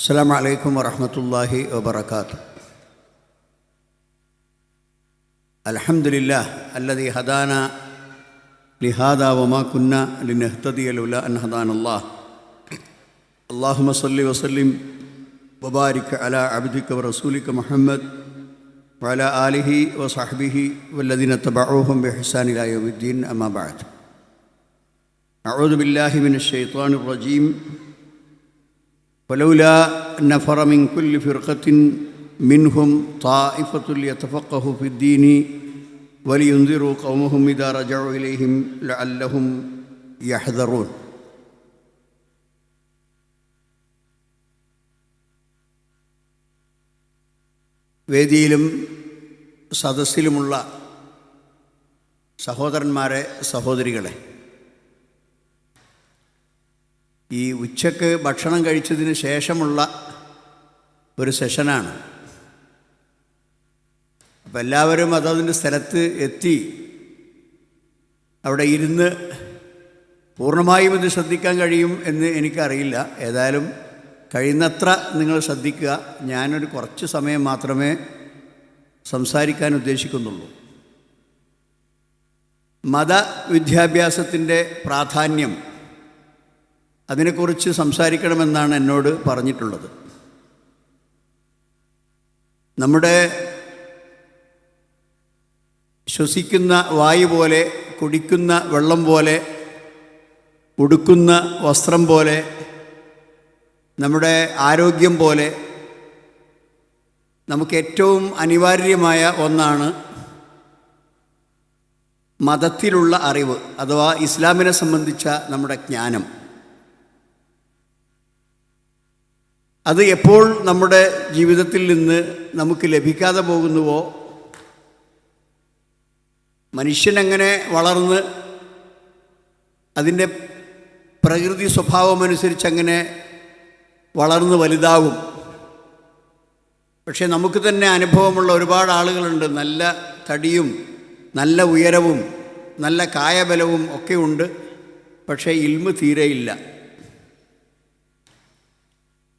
السلام عليكم ورحمة الله وبركاته. الحمد لله الذي هدانا لهذا وما كنا لنهتدي لولا أن هدانا الله. اللهم صل وسلم وبارك على عبدك ورسولك محمد وعلى آله وصحبه والذين اتبعوهم بإحسان إلى يوم الدين. أما بعد. أعوذ بالله من الشيطان الرجيم. ولولا نفر من كل فرقة منهم طائفة ليتفقهوا في الدين ولينذروا قومهم إذا رجعوا إليهم لعلهم يحذرون വേദിയിലും സദസ്സിലുമുള്ള സഹോദരന്മാരെ സഹോദരികളെ ഈ ഉച്ചയ്ക്ക് ഭക്ഷണം കഴിച്ചതിന് ശേഷമുള്ള ഒരു സെഷനാണ്. അപ്പം എല്ലാവരും അതതിന്റെ സ്ഥലത്ത് എത്തി. അവിടെ ഇരുന്ന് പൂർണമായും ഇത് ശ്രദ്ധിക്കാൻ കഴിയും എന്ന് എനിക്കറിയില്ല. ഏതായാലും കഴിയുന്നത്ര നിങ്ങൾ ശ്രദ്ധിക്കുക. ഞാനൊരു കുറച്ച് സമയം മാത്രമേ സംസാരിക്കാൻ ഉദ്ദേശിക്കുന്നുള്ളൂ. മതവിദ്യാഭ്യാസത്തിന്റെ പ്രാധാന്യം അതിനെക്കുറിച്ച് സംസാരിക്കണമെന്നാണ് എന്നോട് പറഞ്ഞിട്ടുള്ളത്. നമ്മുടെ ശ്വസിക്കുന്ന വായു പോലെ കുടിക്കുന്ന വെള്ളം പോലെ ഉടുക്കുന്ന വസ്ത്രം പോലെ നമ്മുടെ ആരോഗ്യം പോലെ നമുക്ക് ഏറ്റവും അനിവാര്യമായ ഒന്നാണ് മതത്തിലുള്ള അറിവ് അഥവാ ഇസ്ലാമിനെ സംബന്ധിച്ച നമ്മുടെ ജ്ഞാനം. അത് എപ്പോൾ നമ്മുടെ ജീവിതത്തിൽ നിന്ന് നമുക്ക് ലഭിക്കാതെ പോകുന്നുവോ? മനുഷ്യനെങ്ങനെ വളർന്ന് അതിന്റെ പ്രകൃതി സ്വഭാവമനുസരിച്ച് അങ്ങനെ വളർന്ന് വലുതാവും? പക്ഷേ നമുക്ക് തന്നെ അനുഭവമുള്ള ഒരുപാട് ആളുകളുണ്ട്. നല്ല തടിയും നല്ല ഉയരവും നല്ല കായബലവും ഒക്കെ ഉണ്ട്. പക്ഷേ ഇൽമ് തീരെയില്ല.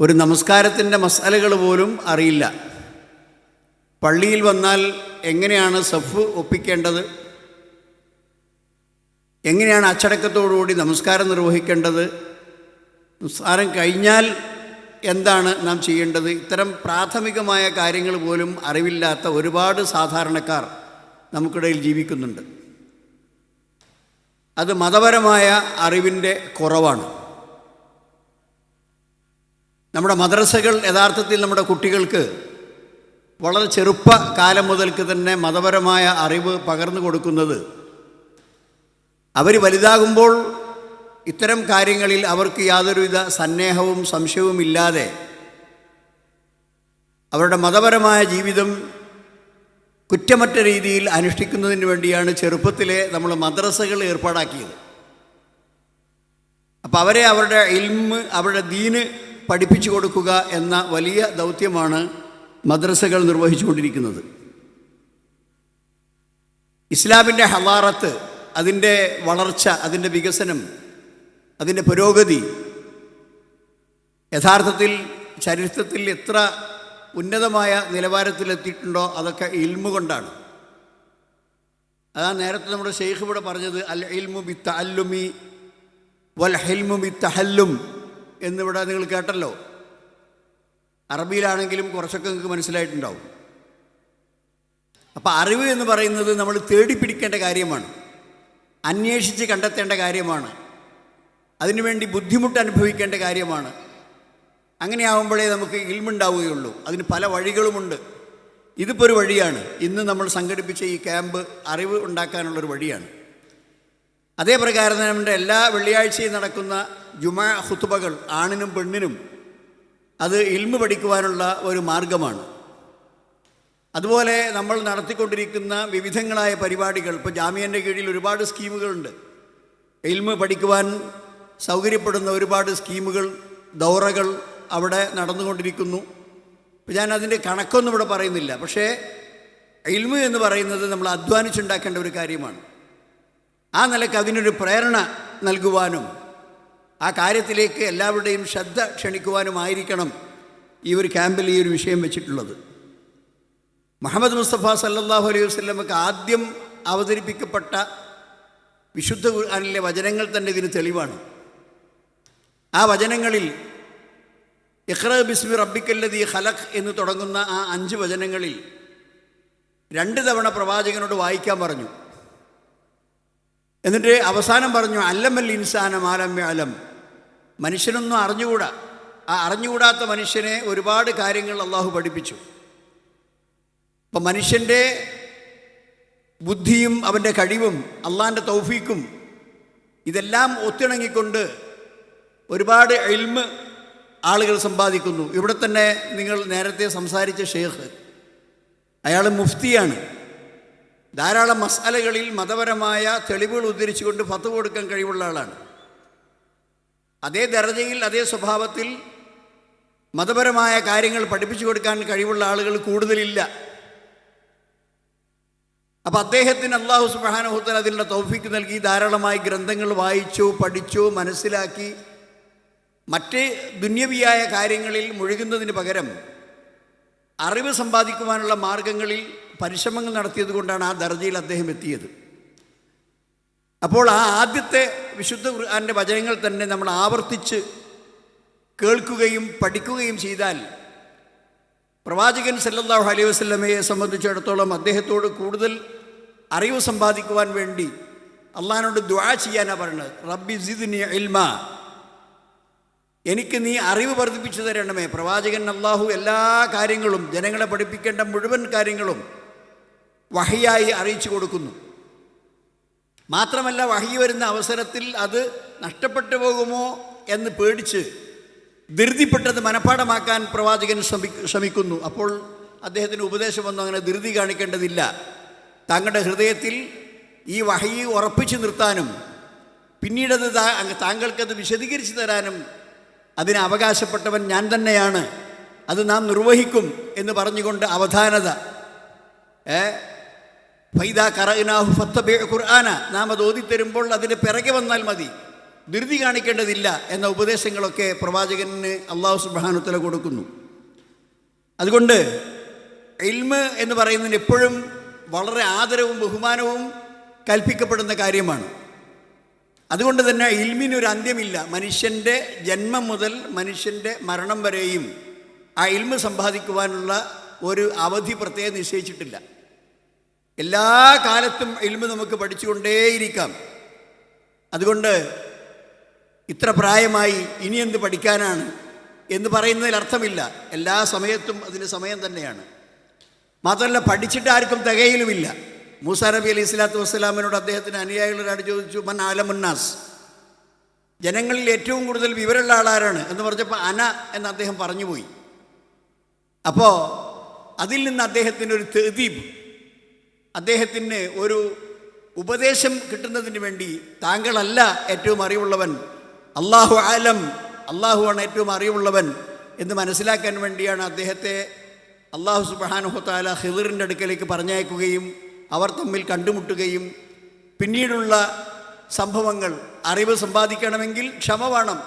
ഒരു നമസ്കാരത്തിന്റെ മസാലകൾ പോലും അറിയില്ല. പള്ളിയിൽ വന്നാൽ എങ്ങനെയാണ് സഫ് ഒപ്പിക്കേണ്ടത്? എങ്ങനെയാണ് അച്ചടക്കത്തോടുകൂടി നമസ്കാരം നിർവഹിക്കേണ്ടത്? നമസ്കാരം കഴിഞ്ഞാൽ എന്താണ് നാം ചെയ്യേണ്ടത്? ഇത്തരം പ്രാഥമികമായ കാര്യങ്ങൾ പോലും അറിവില്ലാത്ത ഒരുപാട് സാധാരണക്കാർ നമുക്കിടയിൽ ജീവിക്കുന്നുണ്ട്. അത് മതപരമായ അറിവിന്റെ കുറവാണ്. നമ്മുടെ മദ്രസകൾ യഥാർത്ഥത്തിൽ നമ്മുടെ കുട്ടികൾക്ക് വളരെ ചെറുപ്പ കാലം മുതൽക്ക് തന്നെ മതപരമായ അറിവ് പകർന്നു കൊടുക്കുന്നത്. അവർ വലുതാകുമ്പോൾ ഇത്തരം കാര്യങ്ങളിൽ അവർക്ക് യാതൊരുവിധ സന്ദേഹവും സംശയവും ഇല്ലാതെ അവരുടെ മതപരമായ ജീവിതം കുറ്റമറ്റ രീതിയിൽ അനുഷ്ഠിക്കുന്നതിന് വേണ്ടിയാണ് ചെറുപ്പത്തിലെ നമ്മൾ മദ്രസകൾ ഏർപ്പാടാക്കിയത്. അപ്പോൾ അവരെ അവരുടെ ഇൽമ് അവരുടെ ദീന് പഠിപ്പിച്ചു കൊടുക്കുക എന്ന വലിയ ദൗത്യമാണ് മദ്രസകൾ നിർവഹിച്ചുകൊണ്ടിരിക്കുന്നത്. ഇസ്ലാമിന്റെ ഹവാറത്ത് അതിന്റെ വളർച്ച അതിന്റെ വികസനം അതിന്റെ പുരോഗതി യഥാർത്ഥത്തിൽ ചരിത്രത്തിൽ എത്ര ഉന്നതമായ നിലവാരത്തിലെത്തിയിട്ടുണ്ടോ അതൊക്കെ ഇൽമു കൊണ്ടാണ്. അതാ നേരത്തെ നമ്മുടെ ഷെയ്ഖ് ഇവിടെ പറഞ്ഞത് അൽ ഇൽമു ബി തല്ലുമി വൽ ഹെൽമു ബി തഹല്ലും. എന്നിവിടെ നിങ്ങൾ കേട്ടല്ലോ. അറബിയിലാണെങ്കിലും കുറച്ചൊക്കെ നിങ്ങൾക്ക് മനസ്സിലായിട്ടുണ്ടാവും. അപ്പോൾ അറിവ് എന്ന് പറയുന്നത് നമ്മൾ തേടിപ്പിടിക്കേണ്ട കാര്യമാണ്. അന്വേഷിച്ച് കണ്ടെത്തേണ്ട കാര്യമാണ്. അതിനുവേണ്ടി ബുദ്ധിമുട്ട് അനുഭവിക്കേണ്ട കാര്യമാണ്. അങ്ങനെയാവുമ്പോഴേ നമുക്ക് ഇൽമുണ്ടാവുകയുള്ളൂ. അതിന് പല വഴികളുമുണ്ട്. ഇതിപ്പോൾ ഒരു വഴിയാണ്. ഇന്ന് നമ്മൾ സംഘടിപ്പിച്ച ഈ ക്യാമ്പ് അറിവ് ഉണ്ടാക്കാനുള്ളൊരു വഴിയാണ്. അതേ പ്രകാരം നമ്മുടെ എല്ലാ വെള്ളിയാഴ്ചയും നടക്കുന്ന ജുമാ ഹുത്തുബകൾ ആണിനും പെണ്ണിനും അത് ഇൽമു പഠിക്കുവാനുള്ള ഒരു മാർഗമാണ്. അതുപോലെ നമ്മൾ നടത്തിക്കൊണ്ടിരിക്കുന്ന വിവിധങ്ങളായ പരിപാടികൾ ഇപ്പോൾ ജാമ്യന്റെ കീഴിൽ ഒരുപാട് സ്കീമുകളുണ്ട്. ഇൽമ് പഠിക്കുവാൻ സൗകര്യപ്പെടുന്ന ഒരുപാട് സ്കീമുകൾ ദൗറകൾ അവിടെ നടന്നുകൊണ്ടിരിക്കുന്നു. ഇപ്പം ഞാൻ അതിന്റെ കണക്കൊന്നും ഇവിടെ പറയുന്നില്ല. പക്ഷേ ഇൽമു എന്ന് പറയുന്നത് നമ്മൾ അധ്വാനിച്ചുണ്ടാക്കേണ്ട ഒരു കാര്യമാണ്. ആ നിലയ്ക്ക് അതിനൊരു പ്രേരണ നൽകുവാനും ആ കാര്യത്തിലേക്ക് എല്ലാവരുടെയും ശ്രദ്ധ ക്ഷണിക്കുവാനുമായിരിക്കണം ഈ ഒരു ക്യാമ്പിൽ ഈ ഒരു വിഷയം വെച്ചിട്ടുള്ളത്. മുഹമ്മദ് മുസ്തഫ സല്ലാഹു അലൈഹി വസ്ലമക്ക് ആദ്യം അവതരിപ്പിക്കപ്പെട്ട വിശുദ്ധ ഖുർആനിലെ വചനങ്ങൾ തന്നെ ഇതിന് തെളിവാണ്. ആ വചനങ്ങളിൽ ഇഖ്ര ബിസ്മി റബ്ബിക്കല്ലതി ഹലഖ് എന്ന് തുടങ്ങുന്ന ആ അഞ്ച് വചനങ്ങളിൽ രണ്ട് തവണ പ്രവാചകനോട് വായിക്കാൻ പറഞ്ഞു. എന്നിട്ട് അവസാനം പറഞ്ഞു അല്ലമൽ ഇൻസാനം മാലം അലം മനുഷ്യനൊന്നും അറിഞ്ഞുകൂടാ. ആ അറിഞ്ഞുകൂടാത്ത മനുഷ്യനെ ഒരുപാട് കാര്യങ്ങൾ അള്ളാഹു പഠിപ്പിച്ചു. അപ്പം മനുഷ്യന്റെ ബുദ്ധിയും അവന്റെ കഴിവും അള്ളാന്റെ തൗഫീക്കും ഇതെല്ലാം ഒത്തിണങ്ങിക്കൊണ്ട് ഒരുപാട് എൽമ് ആളുകൾ സമ്പാദിക്കുന്നു. ഇവിടെ തന്നെ നിങ്ങൾ നേരത്തെ സംസാരിച്ച ഷേഖ് അയാൾ മുഫ്തിയാണ്. ധാരാളം മസാലകളിൽ മതപരമായ തെളിവുകൾ ഉദ്ധരിച്ചുകൊണ്ട് ഫത്ത് കൊടുക്കാൻ കഴിവുള്ള ആളാണ്. അതേ ദർജയിൽ അതേ സ്വഭാവത്തിൽ മതപരമായ കാര്യങ്ങൾ പഠിപ്പിച്ചു കൊടുക്കാൻ കഴിവുള്ള ആളുകൾ കൂടുതലില്ല. അപ്പം അദ്ദേഹത്തിന് അള്ളാഹു സുബാനഹുത്തൽ അതിനുള്ള തൗഫിക്ക് നൽകി ധാരാളമായി ഗ്രന്ഥങ്ങൾ വായിച്ചു പഠിച്ചു മനസ്സിലാക്കി. മറ്റ് ദുന്യവിയായ കാര്യങ്ങളിൽ മുഴുകുന്നതിന് പകരം അറിവ് സമ്പാദിക്കുവാനുള്ള മാർഗങ്ങളിൽ പരിശ്രമങ്ങൾ നടത്തിയത് കൊണ്ടാണ് ആ ദർജയിൽ അദ്ദേഹം എത്തിയത്. അപ്പോൾ ആ ആദ്യത്തെ വിശുദ്ധ ഖുർആാന്റെ വചനങ്ങൾ തന്നെ നമ്മൾ ആവർത്തിച്ച് കേൾക്കുകയും പഠിക്കുകയും ചെയ്താൽ പ്രവാചകൻ സല്ലല്ലാഹു അലൈഹി വസ്ലമയെ സംബന്ധിച്ചിടത്തോളം അദ്ദേഹത്തോട് കൂടുതൽ അറിവ് സമ്പാദിക്കുവാൻ വേണ്ടി അള്ളഹാനോട് ദ്വാ ചെയ്യാനാണ് പറയുന്നത് റബ്ബി സിദ്നി ഇൽമ. എനിക്ക് നീ അറിവ് വർദ്ധിപ്പിച്ചു തരണമേ. പ്രവാചകൻ അള്ളാഹു എല്ലാ കാര്യങ്ങളും ജനങ്ങളെ പഠിപ്പിക്കേണ്ട മുഴുവൻ കാര്യങ്ങളും വഹിയായി അറിയിച്ചു കൊടുക്കുന്നു. മാത്രമല്ല വഹി വരുന്ന അവസരത്തിൽ അത് നഷ്ടപ്പെട്ടു പോകുമോ എന്ന് പേടിച്ച് ധൃതിപ്പെട്ടത് മനഃപ്പാടമാക്കാൻ പ്രവാചകൻ ശ്രമി ശ്രമിക്കുന്നു. അപ്പോൾ അദ്ദേഹത്തിന് ഉപദേശം വന്നു അങ്ങനെ ധൃതി കാണിക്കേണ്ടതില്ല. താങ്കളുടെ ഹൃദയത്തിൽ ഈ വഹി ഉറപ്പിച്ചു നിർത്താനും പിന്നീടത് താങ്കൾക്കത് വിശദീകരിച്ചു തരാനും അതിന് അവകാശപ്പെട്ടവൻ ഞാൻ തന്നെയാണ്. അത് നാം നിർവഹിക്കും എന്ന് പറഞ്ഞുകൊണ്ട് അവധാനത ഫൈദ കറനാഹു ഫത്തബേ ഖുർആന. നാം അത് ഓതിത്തരുമ്പോൾ അതിന് പിറകെ വന്നാൽ മതി. ധൃതി കാണിക്കേണ്ടതില്ല എന്ന ഉപദേശങ്ങളൊക്കെ പ്രവാചകന് അള്ളാഹു സുബാനുത്തല കൊടുക്കുന്നു. അതുകൊണ്ട് ഇൽമ് എന്ന് പറയുന്നതിന് എപ്പോഴും വളരെ ആദരവും ബഹുമാനവും കൽപ്പിക്കപ്പെടുന്ന കാര്യമാണ്. അതുകൊണ്ട് തന്നെ ഇൽമിനൊരു അന്ത്യമില്ല. മനുഷ്യന്റെ ജന്മം മുതൽ മനുഷ്യന്റെ മരണം വരെയും ആ ഇൽമ് സമ്പാദിക്കുവാനുള്ള ഒരു അവധി പ്രത്യേകം നിശ്ചയിച്ചിട്ടില്ല. എല്ലാ കാലത്തും ഇൽമ് നമുക്ക് പഠിച്ചുകൊണ്ടേയിരിക്കാം. അതുകൊണ്ട് ഇത്ര പ്രായമായി ഇനി എന്ത് പഠിക്കാനാണ് എന്ന് പറയുന്നതിൽ അർത്ഥമില്ല. എല്ലാ സമയത്തും അതിന് സമയം തന്നെയാണ്. മാത്രമല്ല പഠിച്ചിട്ട് ആർക്കും തികയിലുമില്ല. മൂസാ നബി അലൈഹി സ്വലാത്തു വസ്സലാമിനോട് അദ്ദേഹത്തിന് അനുയായികളൊരാട് ചോദിച്ചു മൻ ആലമുന്നാസ് ജനങ്ങളിൽ ഏറ്റവും കൂടുതൽ വിവരമുള്ള ആളാരാണ് എന്ന് പറഞ്ഞപ്പോൾ അന എന്ന് അദ്ദേഹം പറഞ്ഞുപോയി. അപ്പോൾ അതിൽ നിന്ന് അദ്ദേഹത്തിന് ഒരു തെദീബ് അദ്ദേഹത്തിന് ഒരു ഉപദേശം കിട്ടുന്നതിന് വേണ്ടി താങ്കളല്ല ഏറ്റവും അറിവുള്ളവൻ. അള്ളാഹു ആലം അള്ളാഹുവാണ് ഏറ്റവും അറിവുള്ളവൻ എന്ന് മനസ്സിലാക്കാൻ വേണ്ടിയാണ് അദ്ദേഹത്തെ അള്ളാഹു സുബാനുഹത്താല ഹിദറിന്റെ അടുക്കലേക്ക് പറഞ്ഞയക്കുകയും അവർ തമ്മിൽ കണ്ടുമുട്ടുകയും പിന്നീടുള്ള സംഭവങ്ങൾ അറിവ് സമ്പാദിക്കണമെങ്കിൽ ക്ഷമ വേണം.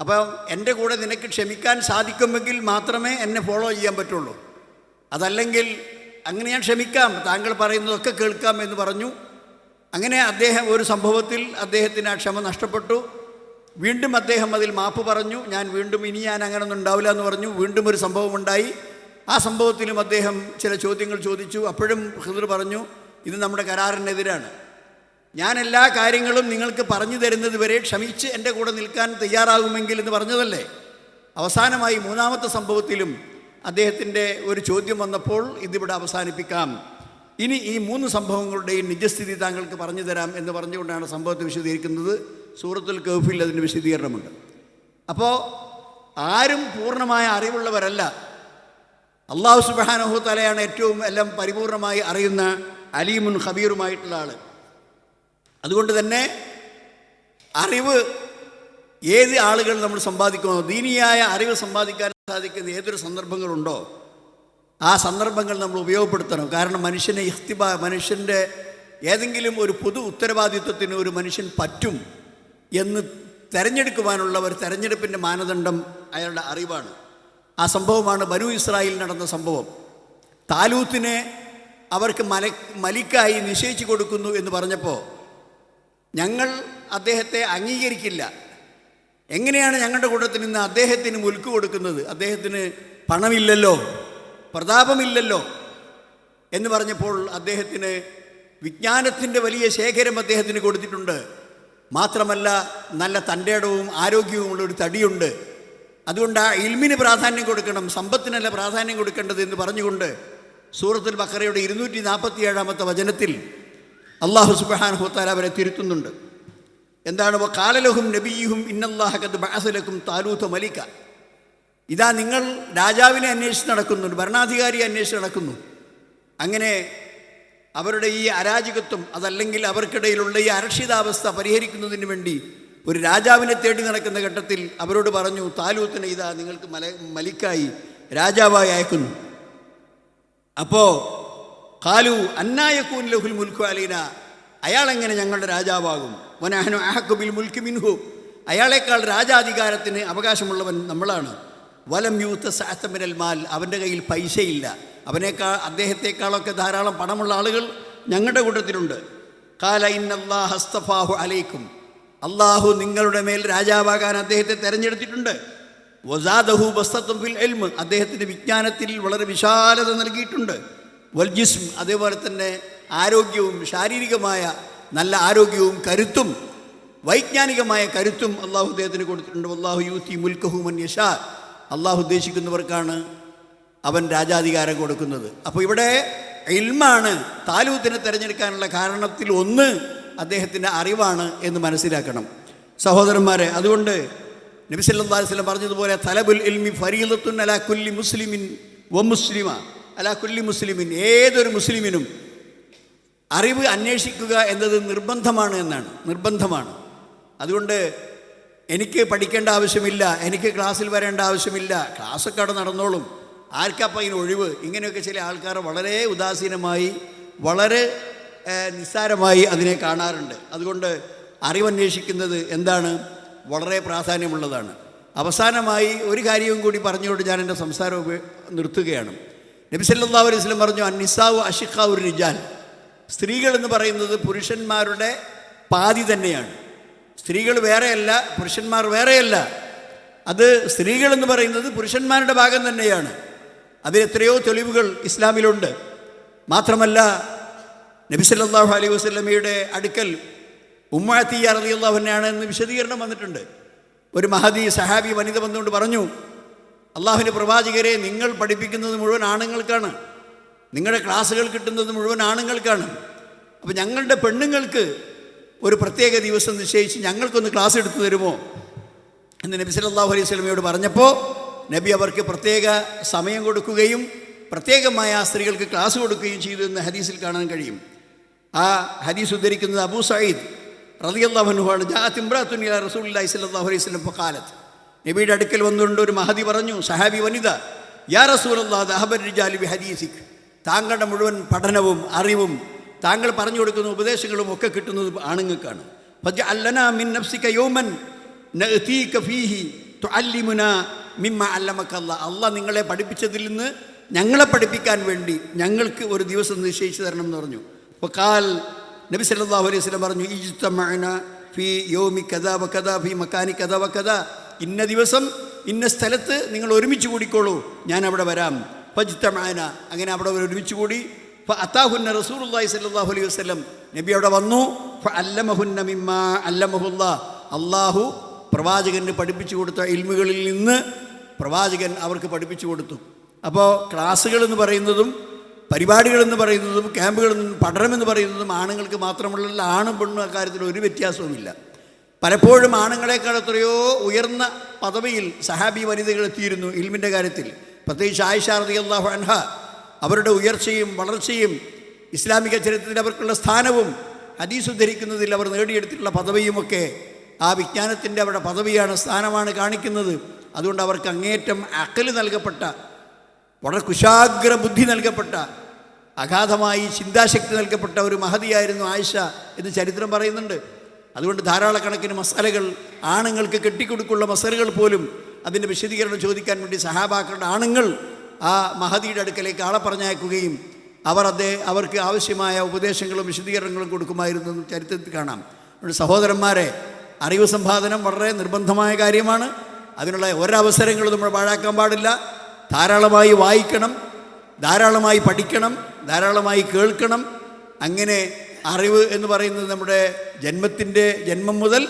അപ്പോൾ എന്റെ കൂടെ നിനക്ക് ക്ഷമിക്കാൻ സാധിക്കുമെങ്കിൽ മാത്രമേ എന്നെ ഫോളോ ചെയ്യാൻ പറ്റുള്ളൂ. അതല്ലെങ്കിൽ അങ്ങനെ ഞാൻ ക്ഷമിക്കാം. താങ്കൾ പറയുന്നതൊക്കെ കേൾക്കാം എന്ന് പറഞ്ഞു. അങ്ങനെ അദ്ദേഹം ഒരു സംഭവത്തിൽ അദ്ദേഹത്തിന് ആ ക്ഷമ നഷ്ടപ്പെട്ടു. വീണ്ടും അദ്ദേഹം അതിൽ മാപ്പ് പറഞ്ഞു. ഞാൻ വീണ്ടും ഇനി ഞാൻ അങ്ങനൊന്നും ഉണ്ടാവില്ല എന്ന് പറഞ്ഞു. വീണ്ടും ഒരു സംഭവം ഉണ്ടായി. ആ സംഭവത്തിലും അദ്ദേഹം ചില ചോദ്യങ്ങൾ ചോദിച്ചു. അപ്പോഴും ഹിദർ പറഞ്ഞു ഇത് നമ്മുടെ കരാറിനെതിരാണ്. ഞാൻ എല്ലാ കാര്യങ്ങളും നിങ്ങൾക്ക് പറഞ്ഞു തരുന്നത് വരെ ക്ഷമിച്ച് എന്റെ കൂടെ നിൽക്കാൻ തയ്യാറാകുമെങ്കിൽ എന്ന് പറഞ്ഞതല്ലേ? അവസാനമായി മൂന്നാമത്തെ സംഭവത്തിലും അദ്ദേഹത്തിന്റെ ഒരു ചോദ്യം വന്നപ്പോൾ ഇതിവിടെ അവസാനിപ്പിക്കാം. ഇനി ഈ മൂന്ന് സംഭവങ്ങളുടെയും നിജസ്ഥിതി താങ്കൾക്ക് പറഞ്ഞു തരാം എന്ന് പറഞ്ഞുകൊണ്ടാണ് സംഭവത്തെ വിശദീകരിക്കുന്നത്. സൂറത്തുൽ കൗഫിൽ അതിന് വിശദീകരണമുണ്ട്. അപ്പോൾ ആരും പൂർണമായ അറിവുള്ളവരല്ല. അള്ളാഹു സുബാനഹു തലയാണ് ഏറ്റവും എല്ലാം പരിപൂർണമായി അറിയുന്ന അലീമുൻ ഖബീറുമായിട്ടുള്ള ആൾ അതുകൊണ്ട് തന്നെ അറിവ് ഏത് ആളുകൾ നമ്മൾ സമ്പാദിക്കുന്നു ദീനിയായ അറിവ് സമ്പാദിക്കാൻ സാധിക്കുന്ന ഏതൊരു സന്ദർഭങ്ങളുണ്ടോ ആ സന്ദർഭങ്ങൾ നമ്മൾ ഉപയോഗപ്പെടുത്തണം. കാരണം മനുഷ്യനെ ഇഹ്തിബ മനുഷ്യന്റെ ഏതെങ്കിലും ഒരു പൊതു ഉത്തരവാദിത്വത്തിന് ഒരു മനുഷ്യൻ പറ്റും എന്ന് തിരഞ്ഞെടുക്കുവാനുള്ള ഒരു തെരഞ്ഞെടുപ്പിന്റെ മാനദണ്ഡം അയാളുടെ അറിവാണ്. ആ സംഭവമാണ് ബനു ഇസ്രായേൽ നടന്ന സംഭവം. താലൂത്തിനെ അവർക്ക് മല മലിക്കായി നിശ്ചയിച്ചു കൊടുക്കുന്നു എന്ന് പറഞ്ഞപ്പോൾ ഞങ്ങൾ അദ്ദേഹത്തെ അംഗീകരിക്കില്ല. എങ്ങനെയാണ് ഞങ്ങളുടെ കൂട്ടത്തിൽ നിന്ന് അദ്ദേഹത്തിന് മുൽക്ക് കൊടുക്കുന്നത്? അദ്ദേഹത്തിന് പണമില്ലല്ലോ പ്രതാപമില്ലല്ലോ എന്ന് പറഞ്ഞപ്പോൾ അദ്ദേഹത്തിന് വിജ്ഞാനത്തിന്റെ വലിയ ശേഖരം അദ്ദേഹത്തിന് കൊടുത്തിട്ടുണ്ട്. മാത്രമല്ല നല്ല തന്റെടവും ആരോഗ്യവുമുള്ള ഒരു തടിയുണ്ട്. അതുകൊണ്ട് ആ ഇൽമിന് പ്രാധാന്യം കൊടുക്കണം സമ്പത്തിനല്ല പ്രാധാന്യം കൊടുക്കേണ്ടത് എന്ന് പറഞ്ഞുകൊണ്ട് സൂറത്തുൽ ബക്കറയുടെ ഇരുന്നൂറ്റി നാൽപ്പത്തി ഏഴാമത്തെ വചനത്തിൽ അള്ളാഹു സുബാൻഹുത്താല അവരെ തിരുത്തുന്നുണ്ട്. എന്താണ്? കാലലഹും നബിയുഹും ഇന്നല്ലാഹക്കത്ത് ബാസലക്കും താലൂത്ത് മലിക്ക. ഇതാ നിങ്ങൾ രാജാവിനെ അന്വേഷിച്ച് നടക്കുന്നുണ്ട് ഭരണാധികാരിയെ അന്വേഷിച്ച് നടക്കുന്നു. അങ്ങനെ അവരുടെ ഈ അരാജകത്വം അതല്ലെങ്കിൽ അവർക്കിടയിലുള്ള ഈ അരക്ഷിതാവസ്ഥ പരിഹരിക്കുന്നതിന് വേണ്ടി ഒരു രാജാവിനെ തേടി നടക്കുന്ന ഘട്ടത്തിൽ അവരോട് പറഞ്ഞു താലൂത്തിനെ ഇതാ നിങ്ങൾക്ക് മല മലിക്കായി രാജാവായി അയക്കുന്നു. അപ്പോൾ കാലു അന്നായക്കൂൻ ലഹുൽ മുൽക്കു അലീന. അയാളെങ്ങനെ ഞങ്ങളുടെ രാജാവാകും? വനാഹനു അഹക്കുബിൽ മുൽക്ക് മിൻഹു. അയാളെക്കാൾ രാജാധികാരത്തിന് അവകാശമുള്ളവൻ നമ്മളാണ്. വലം യൂത്ത് സാത്തമിരൽ മാൽ. അവന്റെ കയ്യിൽ പൈസയില്ല. അവനേക്കാൾ അദ്ദേഹത്തെക്കാളൊക്കെ ധാരാളം പണമുള്ള ആളുകൾ ഞങ്ങളുടെ കൂട്ടത്തിലുണ്ട്. കാല ഇന്നല്ലാ ഹസ്തഫാഹു അലൈക്കും. അള്ളാഹു നിങ്ങളുടെ മേൽ രാജാവാകാൻ അദ്ദേഹത്തെ തിരഞ്ഞെടുത്തിട്ടുണ്ട്. വസാദഹു ബസ്തത്വം ഫിൽ എൽമ് അദ്ദേഹത്തിന്റെ വിജ്ഞാനത്തിൽ വളരെ വിശാലത നൽകിയിട്ടുണ്ട്. വൽജിസ്ം അതേപോലെ തന്നെ ആരോഗ്യവും ശാരീരികമായ നല്ല ആരോഗ്യവും കരുത്തും വൈജ്ഞാനികമായ കരുത്തും അള്ളാഹു അദ്ദേഹത്തിന് കൊടുത്തിട്ടുണ്ട്. അള്ളാഹു യൂത്തി മുൽക്കഹുമൻ യഷാ അള്ളാഹു ഉദ്ദേശിക്കുന്നവർക്കാണ് അവൻ രാജാധികാരം കൊടുക്കുന്നത്. അപ്പോൾ ഇവിടെ ഇൽമാണ് താലൂത്തിനെ തിരഞ്ഞെടുക്കാനുള്ള കാരണത്തിൽ ഒന്ന് അദ്ദേഹത്തിന്റെ അറിവാണ് എന്ന് മനസ്സിലാക്കണം. സഹോദരന്മാരെ അതുകൊണ്ട് നബി വസല്ലം പറഞ്ഞതുപോലെ തലബുൽ ഇൽമി ഫരീദത്തുൻ അലാ കുല്ലി മുസ്ലിമിൻ വ മുസ്ലിമ. അലാ കുല്ലി മുസ്ലിമിൻ ഏതൊരു മുസ്ലിമിനും അറിവ് അന്വേഷിക്കുക എന്നത് നിർബന്ധമാണ് എന്നാണ്. നിർബന്ധമാണ്. അതുകൊണ്ട് എനിക്ക് പഠിക്കേണ്ട ആവശ്യമില്ല എനിക്ക് ക്ലാസ്സിൽ വരേണ്ട ആവശ്യമില്ല ക്ലാസ്സൊക്കെ അവിടെ നടന്നോളും. ആർക്കപ്പം അതിന് ഒഴിവ്? ഇങ്ങനെയൊക്കെ ചില ആൾക്കാർ വളരെ ഉദാസീനമായി വളരെ നിസ്സാരമായി അതിനെ കാണാറുണ്ട്. അതുകൊണ്ട് അറിവന്വേഷിക്കുന്നത് എന്താണ്? വളരെ പ്രാധാന്യമുള്ളതാണ്. അവസാനമായി ഒരു കാര്യവും കൂടി പറഞ്ഞുകൊണ്ട് ഞാൻ എന്റെ സംസാരം നിർത്തുകയാണ്. നബി സല്ലല്ലാഹു അലൈഹി വസല്ലം പറഞ്ഞു അന്നിസാവു അഷിഖാവു റിജാൽ. സ്ത്രീകൾ എന്ന് പറയുന്നത് പുരുഷന്മാരുടെ പാതി തന്നെയാണ്. സ്ത്രീകൾ വേറെയല്ല പുരുഷന്മാർ വേറെയല്ല. അത് സ്ത്രീകൾ എന്ന് പറയുന്നത് പുരുഷന്മാരുടെ ഭാഗം തന്നെയാണ്. അതിലെത്രയോ തെളിവുകൾ ഇസ്ലാമിലുണ്ട്. മാത്രമല്ല നബി സല്ലല്ലാഹു അലൈഹി വസല്ലമയുടെ അടുക്കൽ ഉമ്മാത്തിയ തന്നെയാണ് എന്ന് വിശദീകരണം വന്നിട്ടുണ്ട്. ഒരു മഹദി സഹാബി വനിത വന്നുകൊണ്ട് പറഞ്ഞു അള്ളാഹുവിന്റെ പ്രവാചകരെ നിങ്ങൾ പഠിപ്പിക്കുന്നത് മുഴുവൻ ആണുങ്ങൾക്കാണ്. നിങ്ങളുടെ ക്ലാസ്സുകൾ കിട്ടുന്നത് മുഴുവൻ ആണുങ്ങൾക്കാണ്. അപ്പോൾ ഞങ്ങളുടെ പെണ്ണുങ്ങൾക്ക് ഒരു പ്രത്യേക ദിവസം നിശ്ചയിച്ച് ഞങ്ങൾക്കൊന്ന് ക്ലാസ് എടുത്തു തരുമോ? എന്ന് നബി സല്ലല്ലാഹു അലൈഹി സ്വലമയോട് പറഞ്ഞപ്പോൾ നബി അവർക്ക് പ്രത്യേക സമയം കൊടുക്കുകയും പ്രത്യേകമായ ആ സ്ത്രീകൾക്ക് ക്ലാസ് കൊടുക്കുകയും ചെയ്തു എന്ന് ഹദീസിൽ കാണാൻ കഴിയും. ആ ഹദീസ് ഉദ്ധരിക്കുന്നത് അബൂ സയ്യിദ് റളിയല്ലാഹുനുമാണ് ജാഅത്ത് ഇംറാത്തുൻ ഇലാ റസൂലുള്ളാഹി സ്വല്ലല്ലാഹു അലൈഹി സ്വലം കാലത്ത് നബിയുടെ അടുക്കൽ വന്നുകൊണ്ട് ഒരു മഹദി പറഞ്ഞു സഹാബി വനിത യാ ദഹബർ റിജാലി ബി ഹദീസിക്. താങ്കളുടെ മുഴുവൻ പഠനവും അറിവും താങ്കൾ പറഞ്ഞു കൊടുക്കുന്ന ഉപദേശങ്ങളും ഒക്കെ കിട്ടുന്നത് ആണുങ്ങൾക്കാണ്. അല്ല മിൻ നഫ്സിക മിമ്മ അല്ലാഹ് നിങ്ങളെ പഠിപ്പിച്ചതിൽ നിന്ന് ഞങ്ങളെ പഠിപ്പിക്കാൻ വേണ്ടി ഞങ്ങൾക്ക് ഒരു ദിവസം നിശ്ചയിച്ചു തരണം എന്ന് പറഞ്ഞു. അപ്പോൾ കാൽ നബി സല്ലാഹു അലൈഹി വസല്ലം പറഞ്ഞു ഇജ്തമഅന ഫി യൗമി കദാ വ കദാ ഫി മക്കാനി കദാ വ കദാ. ഇന്ന ദിവസം ഇന്ന സ്ഥലത്ത് നിങ്ങൾ ഒരുമിച്ച് കൂടിക്കോളൂ ഞാൻ അവിടെ വരാം. ഫജ്തമഅന അങ്ങനെ അവിടെ അവർ ഒരുമിച്ച് കൂടി. അത്താഹുന്ന റസൂലുള്ളാഹി സല്ലാഹു അലൈഹി വസ്ലം നബി അവിടെ വന്നു. അല്ലമഹുന്ന മിമ്മ അല്ലമഹുല്ലാ. അള്ളാഹു പ്രവാചകന് പഠിപ്പിച്ചു കൊടുത്ത ഇൽമുകളിൽ നിന്ന് പ്രവാചകൻ അവർക്ക് പഠിപ്പിച്ചു കൊടുത്തു. അപ്പോൾ ക്ലാസ്സുകൾ എന്ന് പറയുന്നതും പരിപാടികളെന്ന് പറയുന്നതും ക്യാമ്പുകൾ പഠനമെന്ന് പറയുന്നതും ആണുങ്ങൾക്ക് മാത്രമുള്ള ആണും പെണ്ണും അക്കാര്യത്തിൽ ഒരു വ്യത്യാസവുമില്ല. പലപ്പോഴും ആണുങ്ങളെക്കാൾ എത്രയോ ഉയർന്ന പദവിയിൽ സഹാബി വനിതകൾ എത്തിയിരുന്നു ഇൽമിന്റെ കാര്യത്തിൽ. പ്രത്യേകിച്ച് ആയിഷ അള്ളാഹു അൻഹ അവരുടെ ഉയർച്ചയും വളർച്ചയും ഇസ്ലാമിക ചരിത്രത്തിൽ അവർക്കുള്ള സ്ഥാനവും ഹദീസ് ഉദ്ധരിക്കുന്നതിൽ അവർ നേടിയെടുത്തിട്ടുള്ള പദവിയുമൊക്കെ ആ വിജ്ഞാനത്തിന്റെ അവരുടെ പദവിയാണ് സ്ഥാനമാണ് കാണിക്കുന്നത്. അതുകൊണ്ട് അവർക്ക് അങ്ങേറ്റം അക്കൽ നൽകപ്പെട്ട വളരെ കുശാഗ്ര ബുദ്ധി നൽകപ്പെട്ട അഗാധമായി ചിന്താശക്തി നൽകപ്പെട്ട ഒരു മഹതിയായിരുന്നു ആയിഷ എന്ന് ചരിത്രം പറയുന്നുണ്ട്. അതുകൊണ്ട് ധാരാളക്കണക്കിന് മസാലകൾ ആണുങ്ങൾക്ക് കെട്ടിക്കൊടുക്കുള്ള മസാലകൾ പോലും അതിന്റെ വിശദീകരണം ചോദിക്കാൻ വേണ്ടി സഹാബാക്കളുടെ ആണുങ്ങൾ ആ മഹദിയുടെ അടുക്കലേക്ക് ആളെ പറഞ്ഞയക്കുകയും അവർ അദ്ദേഹം അവർക്ക് ആവശ്യമായ ഉപദേശങ്ങളും വിശദീകരണങ്ങളും കൊടുക്കുമായിരുന്നു എന്ന് ചരിത്രത്തിൽ കാണാം. സഹോദരന്മാരെ അറിവ് സമ്പാദനം വളരെ നിർബന്ധമായ കാര്യമാണ്. അതിനുള്ള ഒരവസരങ്ങളും നമ്മൾ പാഴാക്കാൻ പാടില്ല. ധാരാളമായി വായിക്കണം ധാരാളമായി പഠിക്കണം ധാരാളമായി കേൾക്കണം. അങ്ങനെ അറിവ് എന്ന് പറയുന്നത് നമ്മുടെ ജന്മത്തിന്റെ ജന്മം മുതൽ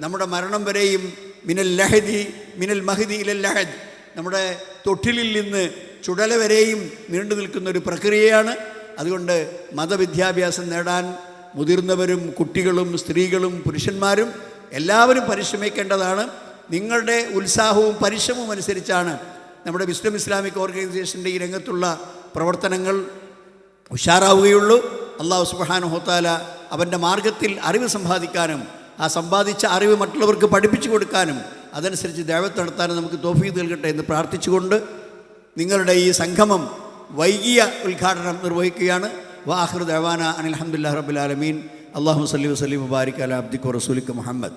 നമ്മുടെ മരണം വരെയും മിനൽ ലഹദി മിനൽ മഹദി ഇലൽ ലഹദ്. നമ്മുടെ തൊട്ടിലിൽ നിന്ന് ചുടല വരെയും നീണ്ടു നിൽക്കുന്ന ഒരു പ്രക്രിയയാണ്. അതുകൊണ്ട് മതവിദ്യാഭ്യാസം നേടാൻ മുതിർന്നവരും കുട്ടികളും സ്ത്രീകളും പുരുഷന്മാരും എല്ലാവരും പരിശ്രമിക്കേണ്ടതാണ്. നിങ്ങളുടെ ഉത്സാഹവും പരിശ്രമവും അനുസരിച്ചാണ് നമ്മുടെ വിസ്ഡം ഇസ്ലാമിക് ഓർഗനൈസേഷന്റെ ഈ രംഗത്തുള്ള പ്രവർത്തനങ്ങൾ ഉഷാറാവുകയുള്ളൂ. അള്ളാഹു സുബാനുഹോത്താല അവന്റെ മാർഗത്തിൽ അറിവ് സമ്പാദിക്കാനും ആ സമ്പാദിച്ച അറിവ് മറ്റുള്ളവർക്ക് പഠിപ്പിച്ചു കൊടുക്കാനും അതനുസരിച്ച് ദേവത്ത് നടത്താനും നമുക്ക് തോഫീത് നൽകട്ടെ എന്ന് പ്രാർത്ഥിച്ചുകൊണ്ട് നിങ്ങളുടെ ഈ സംഗമം വൈകിയ ഉദ്ഘാടനം നിർവഹിക്കുകയാണ്. വാഹിർ ദേവാന അനിൽ അഹമ്മദില്ലാ റബുലാലമീൻ അള്ളാഹു സല്ലി വസ്ലി മുബാരിക് അല അബ്ദിഖ് റസൂലിക്ക് മുഹമ്മദ്.